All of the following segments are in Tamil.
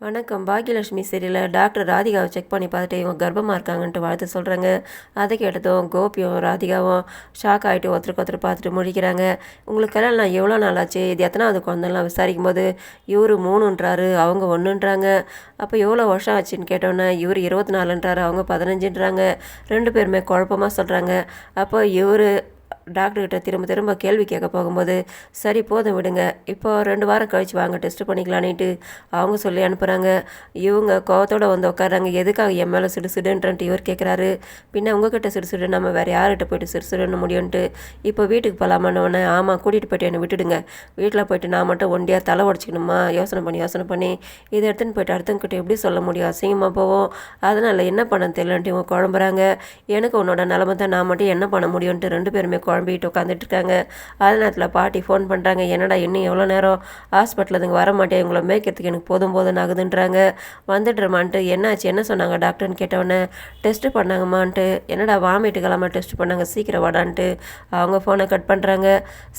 வணக்கம். பாக்கியலட்சுமி சீரியலில் டாக்டர் ராதிகாவை செக் பண்ணி பார்த்துட்டு இவங்க கர்ப்பமாக இருக்காங்கன்ட்டு வாழ்த்து சொல்கிறாங்க அதை கேட்டதும் கோபியும் ராதிகாவும் ஷாக் ஆகிட்டு ஒருத்தருக்கு ஒருத்தர் பார்த்துட்டு முழிக்கிறாங்க. உங்களுக்கு கல்யாணம் எவ்வளோ நாள் ஆச்சு இது எத்தனாவது குழந்தைலாம் விசாரிக்கும் போது இவர் மூணுன்றாரு அவங்க ஒன்றுன்றாங்க அப்போ எவ்வளோ வருஷம் ஆச்சுன்னு கேட்டோன்னே இவர் இருபத்தி நாலுன்றாரு அவங்க பதினஞ்சுன்றாங்க. ரெண்டு பேருமே குழப்பமாக சொல்கிறாங்க அப்போ இவர் டாக்டர்கிட்ட திரும்ப திரும்ப கேள்வி கேட்க போகும்போது சரி போதும் விடுங்க. இப்போ ரெண்டு வாரம் கழித்து வாங்க டெஸ்ட் பண்ணிக்கலான்னுட்டு அவங்க சொல்லி அனுப்புகிறாங்க இவங்க கோவத்தோடு வந்து உட்காராங்க எதுக்காக என் மேலே சிடு சிடுன்ட்டு இவர் கேட்குறாரு. பின்ன உங்ககிட்ட சிடு சிடு நம்ம வேறு யார்கிட்ட போயிட்டு சிறு சிடுன்னு முடியும்ன்ட்டு இப்போ வீட்டுக்கு போகலாமான்னு ஆமாம் கூட்டிகிட்டு போயிட்டு என்னை விட்டுடுங்க. வீட்டில் போயிட்டு நான் மட்டும் ஒண்டியாக தலை உடச்சிக்கணுமா? யோசனை பண்ணி யோசனை பண்ணி இதை எடுத்துன்னு போயிட்டு அடுத்தவங்கிட்ட எப்படி சொல்ல முடியும்? அசிங்கமாக போவோம். அதனால் என்ன பண்ண தெரியலன்ட்டு இவங்க குழம்புறாங்க. எனக்கு உன்னோட நிலமை தான் நான் மட்டும் என்ன பண்ண முடியும்ன்ட்டு ரெண்டு பேருமே குழம்பிட்டு உட்காந்துட்டு இருக்காங்க அதே நேரத்தில் பாட்டி ஃபோன் பண்ணுறாங்க என்னடா இன்னும் எவ்வளோ நேரம் ஹாஸ்பிட்டல் இதுங்க வர மாட்டேன் உங்களை மேய்க்கிறதுக்கு எனக்கு போதும் போதும் ஆகுதுன்றாங்க. வந்துடுறமான்ட்டு என்னாச்சு? என்ன சொன்னாங்க டாக்டர்னு கேட்டவொடனே டெஸ்ட்டு பண்ணாங்கம்மான்ட்டு. என்னடா வாமிட்டுக்கலாமா டெஸ்ட் பண்ணாங்க. சீக்கிரம் வாடான்ட்டு. அவங்க ஃபோனை கட் பண்ணுறாங்க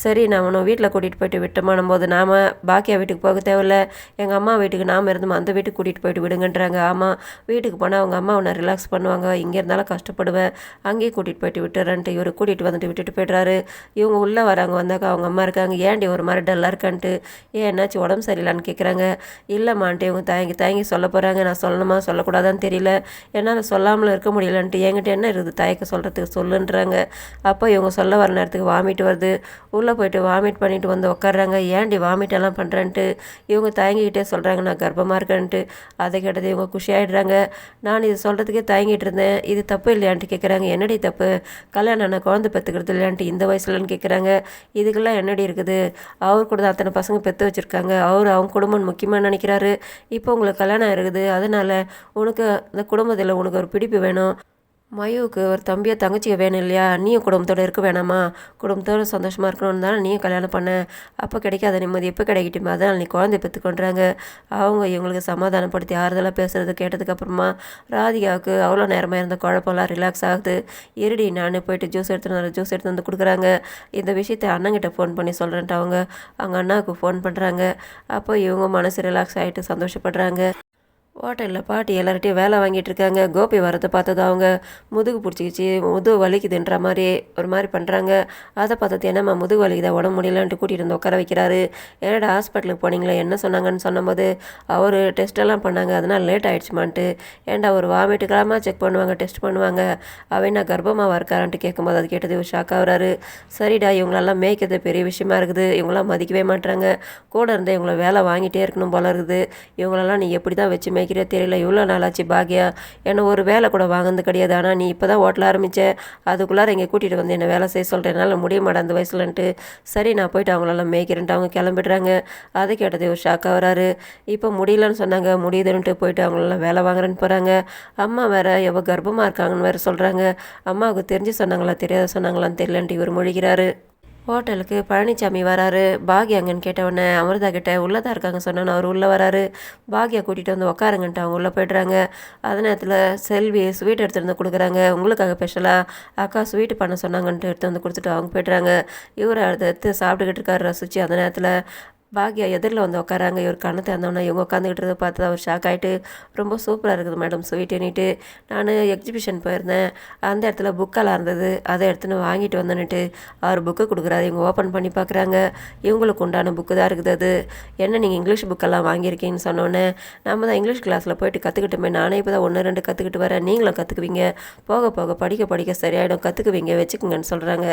சரி நான் உன்னை வீட்டில் கூட்டிகிட்டு போயிட்டு விட்டோமானும் போது நாம் பாக்கியா வீட்டுக்கு போக தேவையில்ல. எங்கள் அம்மா வீட்டுக்கு நாம் இருந்தோம் அந்த வீட்டுக்கு கூட்டிகிட்டு போயிட்டு விடுங்கன்றாங்க. ஆமாம் வீட்டுக்கு போனால் அவங்க அம்மா உன்னை ரிலாக்ஸ் பண்ணுவாங்க. இங்கே இருந்தாலும் கஷ்டப்படுவேன். அங்கேயே கூட்டிகிட்டு போயிட்டு விட்டுறேன்ட்டு. இவர் கூட்டிகிட்டு வந்துட்டு விட்டுட்டு போய்ட்றாரு. இவங்க உள்ளே வராங்க வந்தாக்கா அவங்க அம்மா இருக்காங்க. ஏன்டி ஒரு மாதிரி டல்லாக இருக்கான்ட்டு? ஏன் என்னாச்சு? உடம்பு சரியில்லைன்னு கேட்குறாங்க இல்லைம்மான்ட்டு இவங்க தயங்கி தயங்கி சொல்ல போகிறாங்க நான் சொல்லணுமா? சொல்லக்கூடாதான்னு தெரியல. என்னால் சொல்லாமல் இருக்க முடியலன்ட்டு என்கிட்ட என்ன இருக்குது? தயக்க சொல்கிறதுக்கு சொல்லுன்றாங்க. அப்போ இவங்க சொல்ல வர நேரத்துக்கு வாமிட் வருது. உள்ளே போயிட்டு வாமிட் பண்ணிட்டு வந்து உட்காடுறாங்க ஏன்டி வாமிட் எல்லாம் பண்ணுறேன்ட்டு இவங்க தயங்கிக்கிட்டே சொல்கிறாங்க நான் கர்ப்பமாக இருக்கேன்ட்டு. அதை கேட்டது இவங்க குஷியாயிடுறாங்க. நான் இது சொல்கிறதுக்கே தயங்கிட்டு இருந்தேன். இது தப்பு இல்லையான்ட்டு கேட்குறாங்க என்னடி தப்பு? கல்யாணம் நான் குழந்தை பெற்றுக்கிறது இல்லையான்ட்டு இந்த வயசுலன்னு கேட்குறாங்க இதுக்கெல்லாம் என்னடி இருக்குது? அவர் கூட தான் அத்தனை பசங்க பெற்று வச்சுருக்காங்க. அவர் அவங்க குடும்பம் முக்கியமாக நினைக்கிறாரு. இப்போ உங்களுக்கு கல்யாணம் இருக்குது அதனால் உனக்கு அந்த குடும்பத்தில் உனக்கு ஒரு பிடிப்பு வேணும். மயுவுக்கு ஒரு தம்பியோ தங்கச்சியோ வேணும் இல்லையா? நீயும் குடும்பத்தோடு இருக்க வேணாமா? குடும்பத்தோடு சந்தோஷமாக இருக்கணும்னு தானே நீயும் கல்யாணம் பண்ண. அப்போ கிடைக்காத நிம்மதி எப்போ கிடைக்கட்டுமா? அதனால் நீ குழந்தை பெற்றுக்கொண்டாங்க அவங்க இவங்களுக்கு சமாதானப்படுத்தி ஆறுதலாக பேசுகிறது கேட்டதுக்கப்புறமா ராதிகாவுக்கு அவ்வளோ நேரமாக இருந்த குழப்பம்லாம் ரிலாக்ஸ் ஆகுது. இருடி நான் போயிட்டு ஜூஸ் எடுத்துன்னு வர ஜூஸ் எடுத்து வந்து கொடுக்குறாங்க. இந்த விஷயத்தை அண்ணங்கிட்ட ஃபோன் பண்ணி சொல்கிறேன்ட்டு அவங்க. அவங்க அண்ணாவுக்கு ஃபோன் பண்ணுறாங்க அப்போ இவங்க மனசு ரிலாக்ஸ் ஆகிட்டு சந்தோஷப்படுறாங்க. ஹோட்டலில் பாட்டி எல்லார்ட்டையும் வேலை வாங்கிட்டு இருக்காங்க கோபி வரதை பார்த்தது அவங்க முதுகு பிடிச்சிக்கிச்சு முதுகு வலிக்குதுன்ற மாதிரி ஒரு மாதிரி பண்ணுறாங்க அதை பார்த்தது என்னம்மா முதுகு வலிக்குதா உடம்பு முடியலன்ட்டு கூட்டிகிட்டு வந்து உட்கார வைக்கிறாரு. என்னடா ஹாஸ்பிட்டலுக்கு போனீங்களே என்ன சொன்னாங்கன்னு சொன்னபோது அவர் டெஸ்ட்டெல்லாம் பண்ணாங்க அதனால் லேட் ஆகிடுச்சுமான்ட்டு ஏன்டா ஒரு வாமிட்டுக்கலாமா செக் பண்ணுவாங்க டெஸ்ட் பண்ணுவாங்க. அவன் நான் கர்ப்பமாக இருக்காரான்ட்டு கேட்கும்போது அது கேட்டது ஷாக் ஆகுறாரு. சரிடா இவங்களெல்லாம் மேய்க்கிறது பெரிய விஷயமா இருக்குது. இவங்களாம் மதிக்கவே மாட்டுறாங்க கூட இருந்தால் இவங்கள வேலை வாங்கிட்டே இருக்கணும் போல இருக்குது. இவங்களெல்லாம் நீ எப்படி தான் வச்சு மேய்க்கிற தெரியல இவ்வளோ நாளாச்சு பாக்யா? என்ன ஒரு வேலை கூட வாங்கினது கிடையாது. ஆனால் நீ இப்போ தான் ஓட்டல ஆரம்பித்த அதுக்குள்ளார இங்கே கூட்டிகிட்டு வந்து என்னை வேலை செய்ய சொல்கிறேனால முடிய மாட்டேன் அந்த வயசுலன்ட்டு. சரி நான் போயிட்டு அவங்களெல்லாம் மேய்க்கிறேன்ட்டு அவங்க கிளம்பிடுறாங்க. அதை கேட்டது ஒரு ஷாக்காக வராரு. இப்போ முடியலன்னு சொன்னாங்க. முடியுதுன்ட்டு போயிட்டு அவங்களெல்லாம் வேலை வாங்குறேன்னு போகிறாங்க அம்மா வேறு எவ்வளோ கர்ப்பமாக இருக்காங்கன்னு வேறு சொல்கிறாங்க அம்மாவுக்கு தெரிஞ்சு சொன்னாங்களா தெரியாத சொன்னாங்களான்னு தெரியலன்ட்டு இவர் மொழிகிறாரு ஹோட்டலுக்கு பழனிசாமி வராரு. பாக்யா அங்கன்னு கேட்டவொடனே அமிர்தா கிட்ட உள்ளதா இருக்காங்க சொன்னோன்னு அவர் உள்ளே வராரு. பாக்யா கூட்டிகிட்டு வந்து உட்காருங்கன்ட்டு அவங்க உள்ளே போய்ட்றாங்க. அதே நேரத்தில் செல்வி ஸ்வீட் எடுத்துகிட்டு வந்து கொடுக்குறாங்க. உங்களுக்காக ஸ்பெஷலாக அக்கா ஸ்வீட் பண்ண சொன்னாங்கன்ட்டு எடுத்து வந்து கொடுத்துட்டு அவங்க போய்ட்றாங்க. இவர் அதை எடுத்து சாப்பிட்டுக்கிட்டு இருக்காரு ரசிச்சு. அந்த நேரத்தில் பாக்யா எதிரில் வந்து உட்காராங்க இவர் கண்ணு திறந்தோன்னா இவங்க உட்காந்துக்கிட்டு பார்த்து அவர் ஷாக் ஆகிட்டு ரொம்ப சூப்பராக இருக்குது மேடம். ஸ்வீட்டுன்னுட்டு நான் எக்ஸிபிஷன் போயிருந்தேன். அந்த இடத்துல புக்கெல்லாம் இருந்தது. அதை எடுத்துன்னு வாங்கிட்டு வந்தேன்னுட்டு அவர் புக்கு கொடுக்குறாரு. இவங்க ஓப்பன் பண்ணி பார்க்குறாங்க. இவங்களுக்கு உண்டான புக்கு தான் இருக்குது அது. என்ன நீங்கள் இங்கிலீஷ் புக்கெல்லாம் வாங்கியிருக்கீங்கன்னு சொன்னோன்னே நம்ம தான் இங்கிலீஷ் கிளாஸில் போயிட்டு கற்றுக்கிட்டோமே நானே இப்போ தான் ஒன்று ரெண்டு கற்றுக்கிட்டு வரேன். நீங்களும் கற்றுக்குவீங்க போக போக படிக்க படிக்க சரியாயிடும். கற்றுக்குவீங்க வச்சுக்கோங்கன்னு சொல்கிறாங்க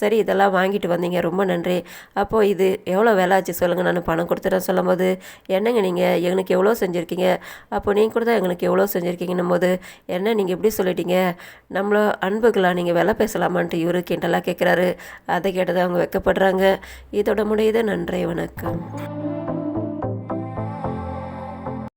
சரி இதெல்லாம் வாங்கிட்டு வந்தீங்க. ரொம்ப நன்றி. அப்போது இது எவ்வளோ வேலை ஆச்சு சொல்லுங்கள் நான் பணம் கொடுத்துட்றேன் சொல்லும்போது என்னங்க நீங்கள் எங்களுக்கு எவ்வளோ செஞ்சுருக்கீங்க? அப்போ நீங்கள் கூட தான் எங்களுக்கு எவ்வளோ செஞ்சுருக்கீங்கன்னும் போது என்ன நீங்கள் எப்படி சொல்லிட்டீங்க? நம்மளோ அன்புக்கெலாம் நீங்கள் விலை பேசலாமான்ட்டு இவரு கிண்டலாக கேட்குறாரு அதை கேட்டதை அவங்க வைக்கப்படுறாங்க. இதோட முடியுது. நன்றி. வணக்கம்.